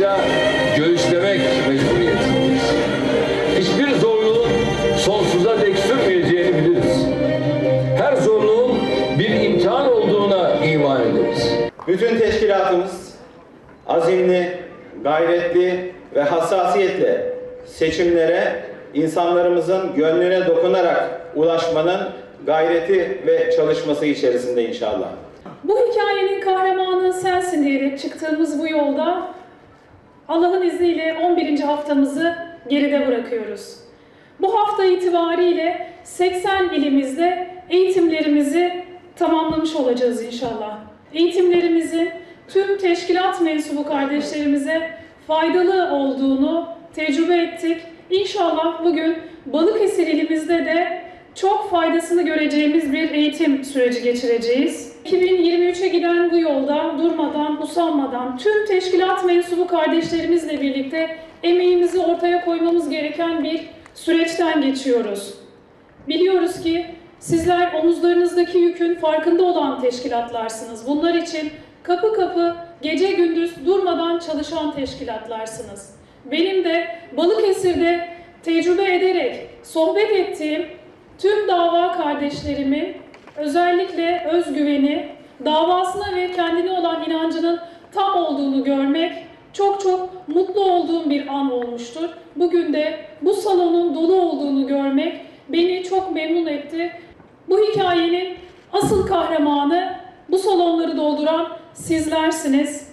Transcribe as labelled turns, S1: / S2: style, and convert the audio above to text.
S1: zorluklarla göğüslemek mecburiyetindeyiz. Hiçbir zorluğun sonsuza dek sürmeyeceğini biliriz. Her zorluğun bir imtihan olduğuna iman ederiz.
S2: Bütün teşkilatımız azimli, gayretli ve hassasiyetle seçimlere insanlarımızın gönlüne dokunarak ulaşmanın gayreti ve çalışması içerisinde inşallah.
S3: Bu hikayenin kahramanı sensin diyerek çıktığımız bu yolda Allah'ın izniyle 11. haftamızı geride bırakıyoruz. Bu hafta itibariyle 80 ilimizde eğitimlerimizi tamamlamış olacağız inşallah. Eğitimlerimizin tüm teşkilat mensubu kardeşlerimize faydalı olduğunu tecrübe ettik. İnşallah bugün Balıkesir ilimizde de çok faydasını göreceğimiz bir eğitim süreci geçireceğiz. 2023'e giden bu yolda durmadan, usanmadan tüm teşkilat mensubu kardeşlerimizle birlikte emeğimizi ortaya koymamız gereken bir süreçten geçiyoruz. Biliyoruz ki sizler omuzlarınızdaki yükün farkında olan teşkilatlarsınız. Bunlar için kapı kapı, gece gündüz durmadan çalışan teşkilatlarsınız. Benim de Balıkesir'de tecrübe ederek sohbet ettiğim tüm dava kardeşlerimin özellikle özgüveni, davasına ve kendine olan inancının tam olduğunu görmek çok çok mutlu olduğum bir an olmuştur. Bugün de bu salonun dolu olduğunu görmek beni çok memnun etti. Bu hikayenin asıl kahramanı bu salonları dolduran sizlersiniz.